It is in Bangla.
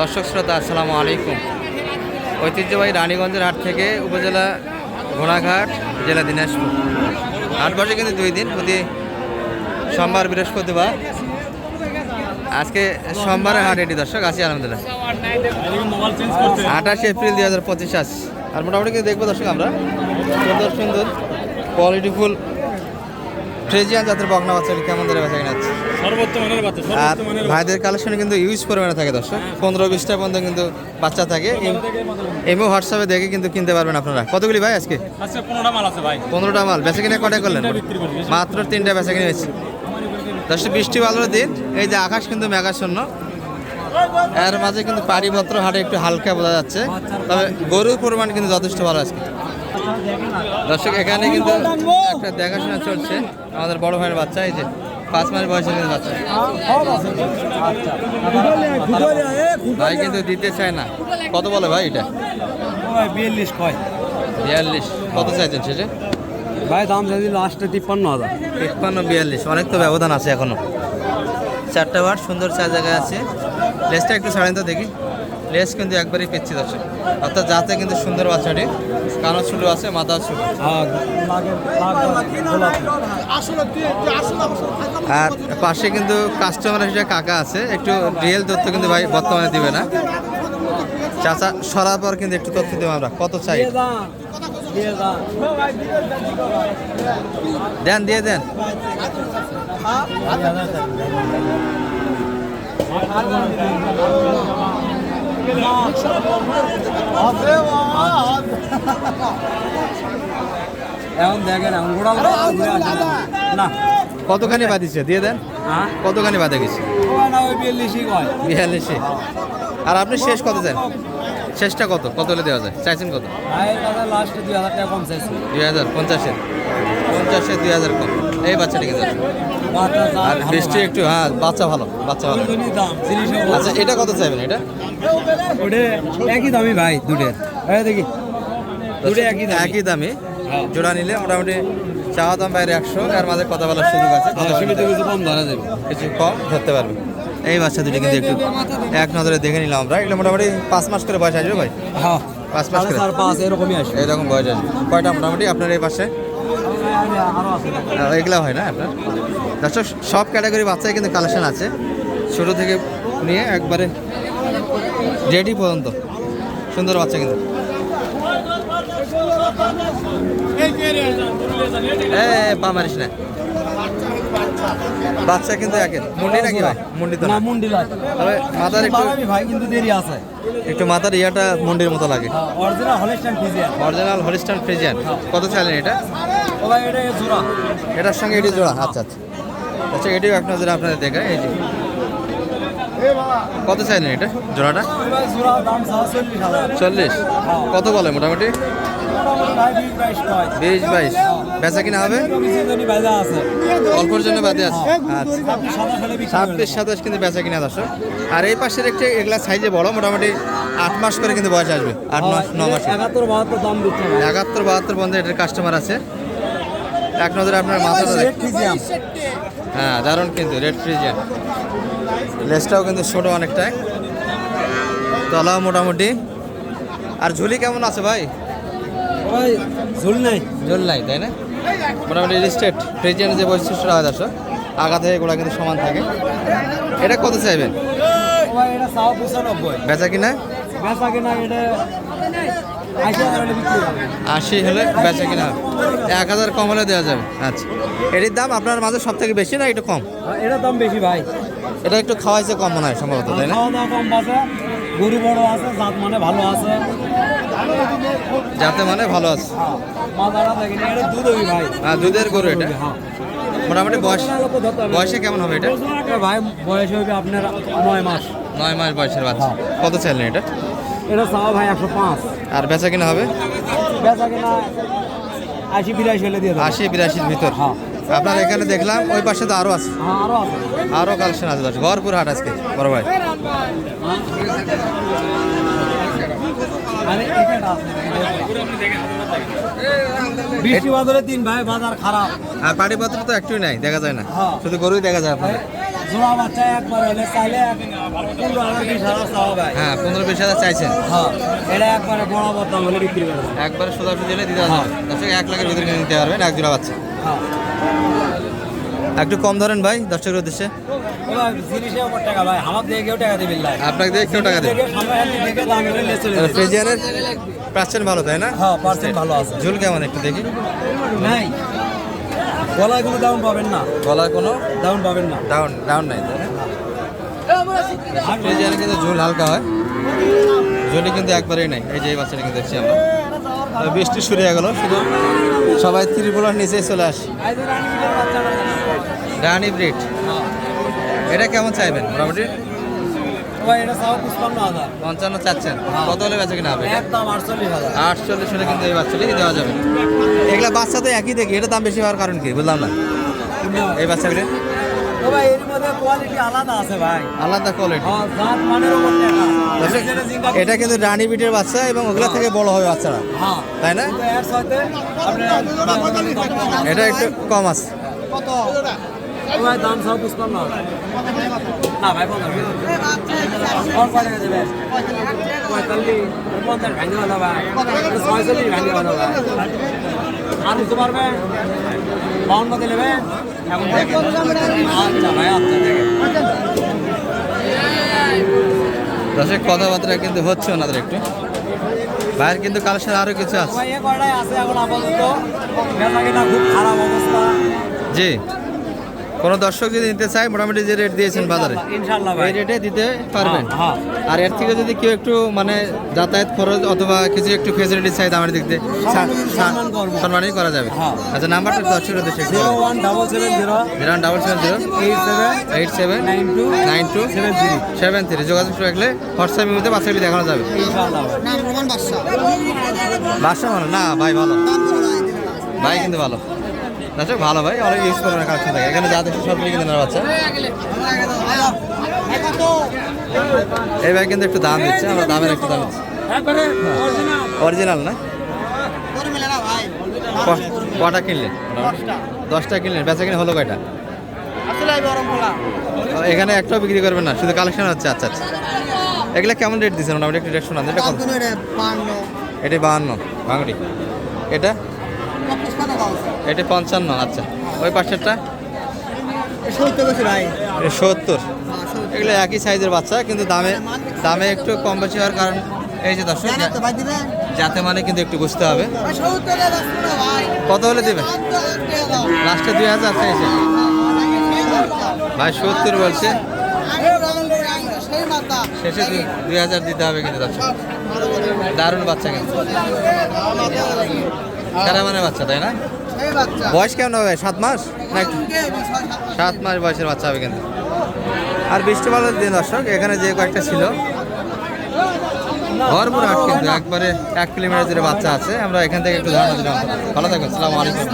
দর্শক শ্রোতা, আসসালামু আলাইকুম। ঐতিহ্যবাহী রানীগঞ্জের হাট থেকে উপজেলা ঘোড়াঘাট, জেলা দিনাজপুর। হাট বসে কিন্তু দুই দিন, প্রতি সোমবার, বৃহস্পতিবার। আজকে সোমবারে হাট এটি দর্শক আছি আলহামদুলিল্লাহ। আঠাশে এপ্রিল দুই হাজার পঁচিশ আস আর মোটামুটি কিন্তু দেখব দর্শক আমরা, সুন্দর সুন্দর কোয়ালিটিফুল ফ্রেজিয়ান জাতের বকনা বাচ্চাটি কেমন ধরে বেচা কিনা আর ভাইদের কালেকশনে কিন্তু ইউজ পরিমাণে থাকে দর্শক। পনেরো বিশটা পর্যন্ত কিন্তু বাচ্চা থাকে। এমও হোয়াটসঅ্যাপে দেখে কিন্তু কিনতে পারবেন আপনারা। কতগুলি ভাই আজকে? পনেরোটা মাল আছে ভাই। পনেরোটা মাল। বেচা কিনে কটা করলেন। মাত্র তিনটা বেচা কিনে হয়েছে। দশটা বৃষ্টি ভালোর দিন। এই যে আকাশ কিন্তু মেঘাচ্ছন্ন। এর মাঝে কিন্তু পাড়িপত্র হাটে একটু হালকা বোঝা যাচ্ছে। তবে গরুর পরিমাণ কিন্তু যথেষ্ট ভালো আজকে। দর্শক এখানে কিন্তু একটা দেখাশোনা চলছে। আমাদের বড় ভাইয়ের বাচ্চা এই যে পাঁচ মাস বয়সের কিন্তু বাচ্চা। ভাই কিন্তু দিতে চায় না। কত বলে ভাই এটা? বিয়াল্লিশ। কয় বিয়াল্লিশ কত চাইছেন সেটা ভাই দাম চাইছি লাস্টে তিপ্পান্ন হাজার তিপ্পান্ন বিয়াল্লিশ। অনেক তো ব্যবধান আছে এখনও। চারটা বার সুন্দর চার জায়গায় আছে। লেসটা একটু ছাড়েন তো দেখি। লেস কিন্তু একবারই পেচ্ছি দর্শক। অর্থাৎ যাতে কিন্তু সুন্দর বাচ্চাটি কানো ছোটো আছে মাথা ছোটো। হ্যাঁ আর পাশে কিন্তু কাস্টমার হিসেবে কাকা আছে। একটু রিয়েল তথ্য কিন্তু ভাই বর্তমানে দিবে না। চাচা সরার পর কিন্তু একটু তথ্য দেবো আমরা। কত চাই? দেন দিয়ে দেন। এখন দেখেন এখন গোড়া না। কতখানি বাঁধিছে দিয়ে দেন। হ্যাঁ? কতখানি বাঁধা গেছে? বিয়াল্লিশে আর আপনি শেষ কত চান শেষটা কত? কত হলে দেওয়া যায়? চাইছেন কত? দুই হাজার পঞ্চাশের। পঞ্চাশে দুই হাজার কম। এই বাচ্চাটি কিন্তু আছে। বাচ্চা যা আর বৃষ্টি একটু হ্যাঁ বাচ্চা ভালো বাচ্চা ভালো। আচ্ছা এটা কত চাইবেন এটা? একই দামি ভাই দুটের দেখি। দুটো একই দামি। একই দামে। হ্যাঁ। জোড়া নিলে মোটামুটি চাওয়া দাম বাইরে একশো এর মাঝে কথা বলার সুযোগ আছে। কম ধরা যাবে। কিছু কম ধরতে পারবে। এই বাচ্চা দুটি কিন্তু একটু এক নজরে দেখে নিলাম আমরা এগুলো মোটামুটি পাঁচ মাস করে বয়স আসবে ভাই হ্যাঁ পাঁচ মাস করে পাঁচ এরকমই আসে এইরকম বয়স আসবে কয়টা মোটামুটি আপনার এই পাশে আরও আছে আহ, এগুলা হয় না আপনার দর্শক সব ক্যাটাগরি বাচ্চাই কিন্তু কালেকশন আছে ছোটো থেকে নিয়ে একবারে রেডি পর্যন্ত সুন্দর বাচ্চা কিন্তু এ পা মারিস না বাচ্চা কিন্তু একের মুন্ডি নাকি ভাই? মুন্ডি তো না। মুন্ডি লাগে তবে মাথার একটু ভাই কিন্তু দেরি আছে। একটু মাথার ইয়াটা মুন্ডির মতো লাগে। Original Holstein Friesian original Holstein Friesian কত চাইলেন এটা? ও ভাই এটা জোড়া। এটার সঙ্গে এটি জোড়া। আচ্ছা আচ্ছা। আচ্ছা এটিও এক নজরে আপনাদের দেখা এই যে। কত চাইলেন এটা জোড়াটা? চল্লিশ কত বলে মোটামুটি? বিশ বাইশ বেচা কিনা হবে? অল্পর জন্য বাদে আছে। আচ্ছা। ছাব্বিশ সাতাশ ছাব্বিশ সাতাশ কিন্তু বেচা কিনা দর্শক। আর এই পাশের একটি এগুলা সাইজে বড় মোটামুটি আট মাস করে কিন্তু বয়স আসবে। আট মাস ন মাস একাত্তর বাহাত্তর দাম দিচ্ছে একাত্তর বাহাত্তর পর্যন্ত এটার কাস্টমার আছে। এক নজরে আপনার মাথাটা হ্যাঁ দারুণ কিন্তু রেড ফ্রিজিয়ান লেসটাও কিন্তু ছোট অনেকটাই। তলাও মোটামুটি। আর ঝুলি কেমন আছে ভাই? ঝুল নাই। ঝুল নাই তাই না? মোটামুটি রিস্টেট ফ্রিজিয়ানের যে বৈশিষ্ট্যটা হয় দর্শক আগা থেকে এগুলো কিন্তু সমান থাকে। এটা কত চাইবেন? বেচা কিনা? বেচা কিনা এটা আশি হলে বেচা কিনা এক হাজার কম হলে দেওয়া যাবে। আচ্ছা। এটির দাম আপনার মাঝে সব থেকে বেশি না একটু কম? এটার দাম বেশি ভাই। এটা একটু খাওয়াইছে কম মনে হয় সম্ভবত তাই না? খাওয়া দাওয়া কম আছে গরু বড় আছে জাত মানে ভালো আছে। যাতে মানে ভালো আছে। হ্যাঁ দুধের গরু এটা। হ্যাঁ মোটামুটি বয়স। বয়সে কেমন হবে এটা? ভাই বয়স হবে আপনার নয় মাস। নয় মাস বয়সের বাচ্চা। কত চাইলেন এটা? এটা চাওয়া ভাই একশো পাঁচ। আর বেচা কিনা হবে? বেচা কিনা আশি বিরাশি হলে দিয়ে আশি বিরাশির ভিতর। হ্যাঁ। আপনার এখানে দেখলাম ওই পাশে তো আরও আছে। হ্যাঁ আরও কালেকশন আছে গড়পুর হাট আজকে বড় ভাই। আছে, বৃষ্টি বাদলে তিন ভাই বাজার খারাপ। আর পাটিপত্র তো একটুই নাই দেখা যায় না। হ্যাঁ। শুধু গরুই দেখা যায় আপনার জোড়া বাচ্চা একবার হলে চাইলে পনেরো হাজার বিশ হাজার চাওয়া ভাই হ্যাঁ পনেরো বিশ হাজার চাইছেন। হ্যাঁ এটা একবারে বড় দাম হলে বিক্রি করব একবারে সোজা সুজি হলে দিতে পারবেন। দর্শক এক লাখের ভিতরে নিতে পারবেন এক জোড়া বাচ্চা। হ্যাঁ। একটু কম ধরেন ভাই দর্শকের উদ্দেশ্যে। আপনাকে দিয়ে কেউ টাকা দেবে? ফ্রিজিয়ানের পাচ্ছেন ভালো তাই না? হ্যাঁ পার্সেন্ট ভালো আছে। ঝুল কেমন একটু দেখি। নাই। গলায় কোনো ডাউন পাবেন না। গলার কোনো? ডাউন পাবেন না। ডাউন ডাউন নাই তাই না? ফ্রিজিয়ানে কিন্তু ঝুল হালকা হয়। ঝুলি কিন্তু একবারেই নাই। এই যে এই বাচ্চাটা কিন্তু দেখছি আমরা। বৃষ্টি শুরু হয়ে গেল শুধু সবাই ত্রিপুরার নিচেই চলে আসি। রানি ব্রিড। এটা কেমন চাইবেন? মোটামুটি? পঞ্চান্ন চাচ্ছেন। কত হলে বেচা কিনা হবে আটচল্লিশ হলে কিন্তু এই বাচ্চাটাই দেওয়া যাবে। এগুলা বাচ্চা তো একই দেখি এটা দাম বেশি হওয়ার কারণ কি? বুঝলাম না। এই বাচ্চাগুলি আলাদা কোয়ালিটি হ্যাঁ এটা কিন্তু রানী বিটের বাচ্চা এবং ওগুলা থেকে বড় হবে বাচ্চারা। হ্যাঁ। তাই না? এটা একটু কম আছে। ভাই দাম সব পুষ্পান্ন না। ভাই পঞ্চাশ কম দেবে? পঁয়তাল্লিশ পঞ্চাশ ভাঙে হলো ভাই। ছয়চল্লিশ ভাঙে হলো ভাই। আর দিতে পারবে? বাউন্ন দিলে ভাই এখন দেখেন আচ্ছা ভাই আচ্ছা দেখেন দর্শক কথাবার্তা কিন্তু হচ্ছে ওনাদের একটু। বাইরের কিন্তু কালেকশন আরও কিছু আছে। জি। কোনো দর্শক যদি নিতে চায় মোটামুটি যে রেট দিয়েছেন বাজারে এই রেটে দিতে পারবেন। হ্যাঁ, আর এর থেকে যদি কেউ একটু মানে যাতায়াত খরচ অথবা কিছু একটু ফেসিলিটি চাই দামের দিক দিয়ে। সম্মানই করা যাবে। হ্যাঁ। আচ্ছা নাম্বারটা দর্শকের উদ্দেশ্যে zero one double seven zero. Zero double seven zero. Eight seven. Eight seven. Nine two. Nine two. Seven three. Seven three. যোগাযোগ রাখলে হোয়াটসঅ্যাপের মধ্যে বাচ্চাগুলি দেখানো যাবে। বাসা ভালো না ভাই ভালো। ভাই কিন্তু ভালো। আচ্ছা ভালো ভাই অনেক ইউজ করবেন কালেকশন থাকে। এখানে যা দেখছি সব কিন্তু নেওয়ার বাচ্চা। এই ভাই কিন্তু একটু দাম দিচ্ছে আমরা দামের একটু দাম দিচ্ছি। অরিজিনাল না? কটা কিনলেন দশটা। কিনলেন বেচা কিনে হলো কয়টা? এখানে একটাও বিক্রি করবেন না শুধু কালেকশন হচ্ছে আচ্ছা আচ্ছা। এগুলা কেমন রেট দিচ্ছেন? মোটামুটি একটু রেট শোনান এটা কত? এটা বাহান্ন ভাঙড়ি এটা? এটা পঞ্চান্ন আচ্ছা। ওই পাশেরটা? সত্তর। এগুলো একই সাইজের বাচ্চা কিন্তু দামে দামে একটু কম বেশি হওয়ার কারণ এই যে দর্শক যাতে মানে কিন্তু একটু বুঝতে হবে। কত হলে দেবে? লাস্টে দুই হাজার চাইছে। ভাই সত্তর বলছে। শেষে দুই- দুই হাজার দিতে হবে কিন্তু দর্শক। দারুণ বাচ্চা কিন্তু। কারা মানে বাচ্চা তাই না? বয়স কেমন হবে? সাত মাস? নাকি? সাত মাস। বয়সের বাচ্চা হবে কিন্তু। আর বৃষ্টি ভালো দিন দর্শক এখানে যে কয়েকটা ছিল। ভরপুর আট কিন্তু একবারে এক কিলোমিটার দূরে বাচ্চা আছে। আমরা এখান থেকে একটু ধারণা দিলাম। ভালো থাকবেন সালাম আলাইকুম।